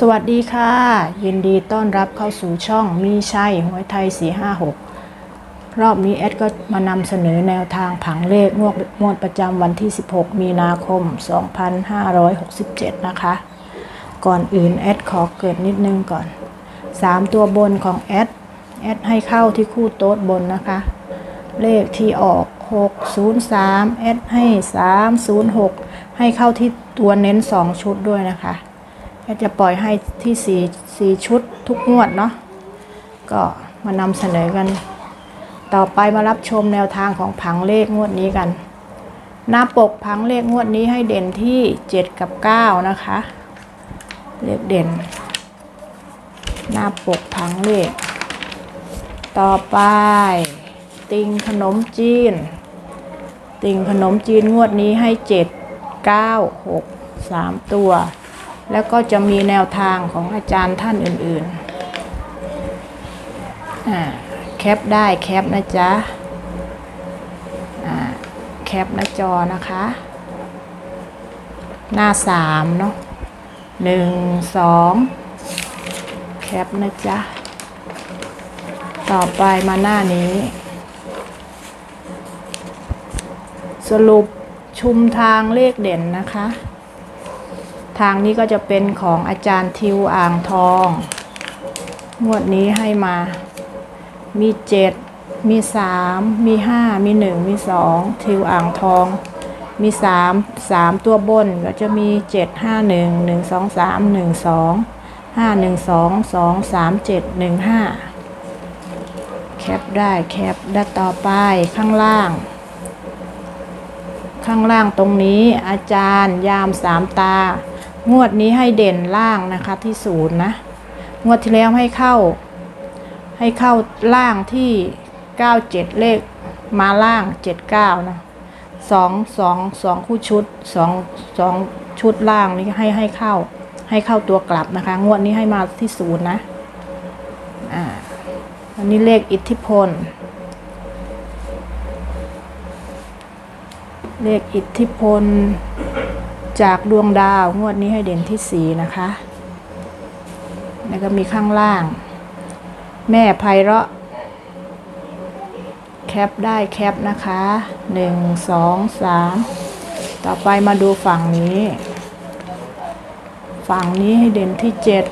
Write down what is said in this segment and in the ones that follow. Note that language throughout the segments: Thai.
สวัสดีค่ะ ยินดีต้อนรับเข้าสู่ช่องมีชัยหวยไทย 456 รอบนี้แอดก็มานำเสนอแนวทางผังเลขงวดงวดประจำวันที่ 16 มีนาคม 2567 นะคะ ก่อนอื่นแอดขอเกิดนิดนึงก่อน 3 ตัวบนของแอดแอดให้เข้าที่คู่โต๊ดบนนะคะ เลขที่ออก 603แอดให้ 306 ให้เข้าที่ตัวเน้น 2 ชุดด้วยนะคะ ก็จะปล่อยให้ที่สี่สี่ชุดทุกงวดเนาะก็มานำเสนอกัน ต่อไปมารับชมแนวทางของผังเลขงวดนี้กัน หน้าปกผังเลขงวดนี้ให้เด่นที่ 7 กับ 9 นะคะ เลขเด่น หน้าปกผังเลข ต่อไป ติงขนมจีน ติงขนมจีนงวดนี้ให้ 7 9 6 3 ตัว แล้วก็จะมีแนวทางของอาจารย์ท่านอื่นๆแคปได้แคปนะจ๊ะแคปหน้าจอนะคะ หน้าสามเนาะหนึ่งสองแคปนะจ๊ะ ต่อไปมาหน้านี้ สรุปชุมทางเลขเด่นนะคะ ทางนี้ก็จะเป็นของอาจารย์ทิวอ่างทอง งวดนี้ให้มา มีเจ็ดมีสามมีห้ามีหนึ่งมีสองทิวอ่างทอง มีสามสามตัวบนก็จะมีเจ็ดห้าหนึ่งหนึ่งสองสามหนึ่งสองห้าหนึ่งสองสองสามเจ็ดหนึ่งห้าแคปได้แคปได้ต่อไปข้างล่าง ข้างล่างตรงนี้อาจารย์ยามสามตา งวดนี้ให้เด่นล่างนะคะที่ศูนย์นะ งวดที่แล้วให้เข้า ให้เข้าล่างที่ 97 เลขมาล่าง 79 นะสองสองสองคู่ชุดสองสองชุดล่างนี้ให้ให้เข้า ให้เข้าตัวกลับนะคะ งวดนี้ให้มาที่ศูนย์นะอ่าอันนี้เลขอิทธิพล เลขอิทธิพล จากดวงดาวงวดนี้ให้เด่นที่สีนะคะ แล้วก็มีข้างล่าง แม่ไพเราะ แคปได้แคปนะคะหนึ่งสองสามต่อไปมาดูฝั่งนี้ ฝั่งนี้ให้เด่นที่เจ็ด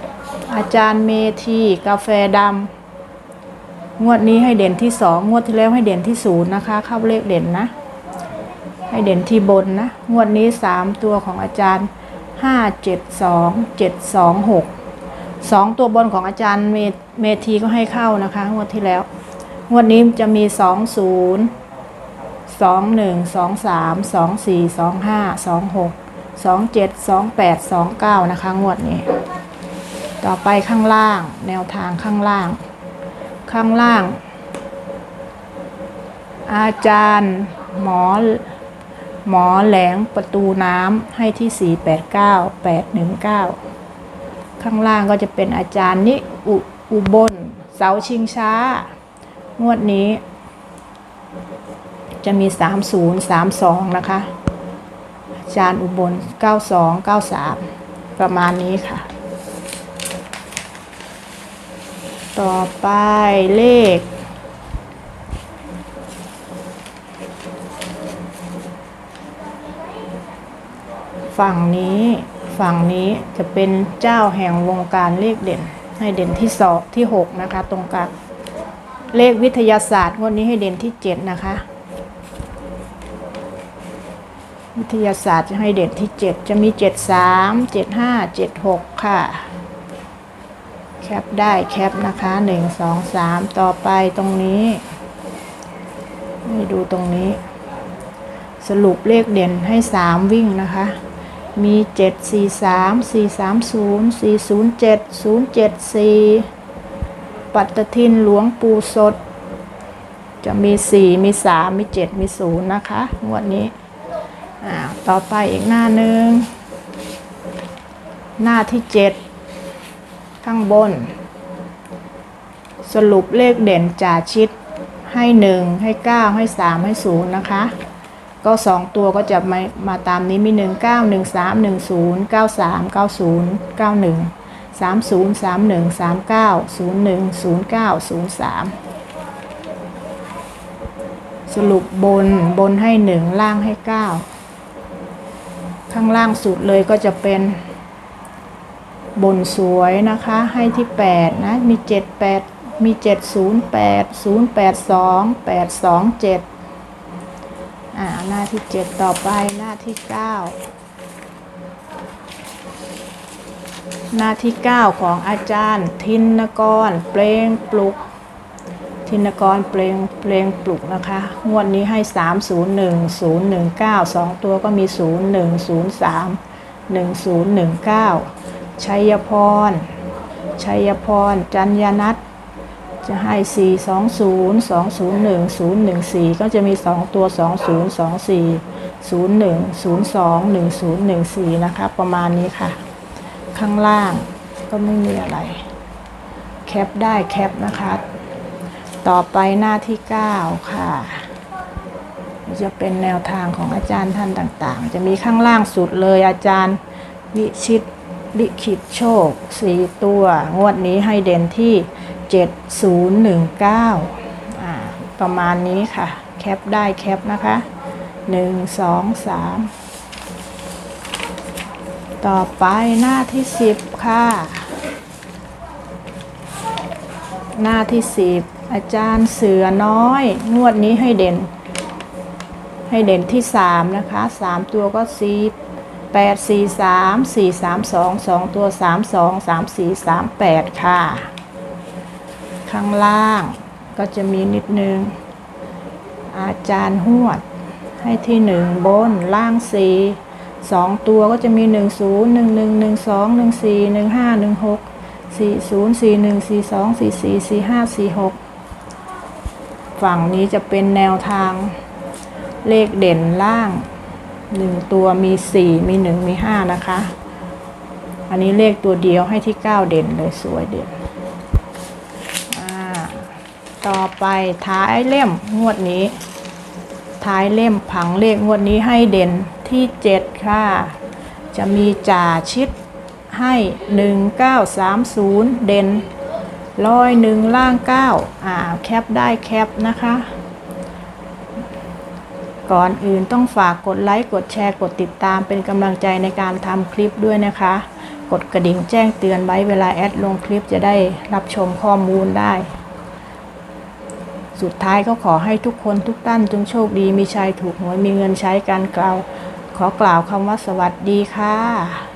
อาจารย์เมธีกาแฟดำงวดนี้ให้เด่นที่สองงวดที่แล้วให้เด่นที่ศูนย์นะคะ เข้าเลขเด่นนะ ให้เด่นที่บนนะ งวดนี้สามตัวของอาจารย์ห้าเจ็ดสองเจ็ดสองหกสองตัวบนของอาจารย์เมเมทีก็ให้เข้านะคะ งวดที่แล้ว งวดนี้จะมีสองศูนย์สองหนึ่งสองสามสองสี่สองห้าสองหกสองเจ็ดสองแปดสองเก้านะคะ งวดนี้ ต่อไปข้างล่าง แนวทางข้างล่าง ข้างล่าง อาจารย์หมอ หมอแหลงประตูน้ำให้ที่ 489 819 ข้างล่างก็จะเป็นอาจารย์นิอุอุบล เสาชิงช้า งวดนี้ จะมี 30 32 นะคะ อาจารย์อุบล 92 93 ประมาณนี้ค่ะ ต่อไปเลข ฝั่งนี้ฝั่งนี้จะเป็นเจ้าแห่งวงการเลขเด่น ให้เด่นที่สองที่หกนะคะ ตรงกลางเลขวิทยาศาสตร์งวันนี้ให้เด่นที่เจ็ดนะคะ วิทยาศาสตร์จะให้เด่นที่เจ็ดจะมีเจ็ดสามเจ็ดห้าเจ็ดหกค่ะ แคปได้แคปนะคะหนึ่งสองสามต่อไปตรงนี้ให้ดูตรงนี้ สรุปเลขเด่นให้สามวิ่งนะคะ มี 7 4 3 4 3 0 4 0 7 0 7 4 ปัตตทินหลวงปู่สด จะมี 4 มี 3 มี 7 มี 0 นะคะ งวดนี้อ่าต่อไปอีกหน้าหนึ่ง หน้าที่ 7 ข้างบน สรุปเลขเด่นจ่าชิดให้ 1 ให้ 9 ให้ 3 ให้ 0 นะคะ ก็สองตัวก็จะมามาตามนี้มี 1 9 1 3 1 0 9 3 9 0 9 1สามศูนย์สามหนึ่งสามเก้าศูนย์หนึ่งศูนย์เก้าศูนย์สามสรุปบนบนให้หนึ่งล่างให้เก้าข้างล่างสุดเลยก็จะเป็นบนสวยนะคะให้ที่ 8 นะ มี 7 8 มี 708 082 827 อ่าหน้าที่7ต่อไปหน้าที่9หน้าที่9ของอาจารย์ ทินกรเปลงปลุก ทินกรเปลงเปลงปลุกนะคะ งวดนี้ให้301 019 2ตัวก็มี0103 1019ชัยพร ชัยพร จัญญนัท จะให้ 420 201 014 ก็จะมี 2 ตัว 20 24 01 02 1014 นะคะ ประมาณนี้ค่ะ ข้างล่างก็ไม่มีอะไร แคปได้แคปนะคะ ต่อไปหน้าที่ 9 ค่ะ จะเป็นแนวทางของอาจารย์ท่านต่างๆ จะมีข้างล่างสุดเลยอาจารย์วิชิตลิขิตโชค 4 ตัว งวดนี้ให้เด่นที่ 7019อ่าประมาณนี้ค่ะ แคปได้แคปนะคะ 1 2 3 ต่อไปหน้าที่ 10 ค่ะ หน้าที่ 10 อาจารย์เสือน้อย งวดนี้ให้เด่น ให้เด่นที่ 3 นะคะ 3 ตัวก็สี่แปดสี่สามสี่สามสองสองตัวสามสองสามสี่สามแปดค่ะ ข้างล่าง ก็จะมีนิดนึง อาจารย์หวด ให้ที่หนึ่งบนล่างสี่สองตัวก็จะมีหนึ่งศูนย์หนึ่งหนึ่งหนึ่งสองหนึ่งสี่หนึ่งห้าหนึ่งหกสี่ศูนย์สี่หนึ่งสี่สองสี่สี่สี่ห้าสี่หกฝั่งนี้จะเป็นแนวทางเลขเด่นล่างหนึ่งตัวมีสี่มีหนึ่งมีห้านะคะ อันนี้เลขตัวเดียวให้ที่เก้าเด่นเลยสวยเด่น ต่อไปท้ายเล่มงวดนี้ ท้ายเล่มผังเลขงวดนี้ให้เด่นที่เจ็ดค่ะ จะมีจ่าชิดให้หนึ่งเก้าสามศูนย์เด่นร้อยหนึ่งล่างเก้าอ่า แคปได้แคปนะคะ ก่อนอื่นต้องฝากกดไลค์ กดแชร์ กดติดตามเป็นกำลังใจในการทำคลิปด้วยนะคะ กดกระดิ่งแจ้งเตือนไว้เวลาแอดลงคลิปจะได้รับชมข้อมูลได้ สุดท้ายก็ขอให้ทุกคนทุกท่านจงโชคดีมีชัยถูกหวยมีเงินใช้การกล่าว ขอกล่าวคำว่าสวัสดีค่ะ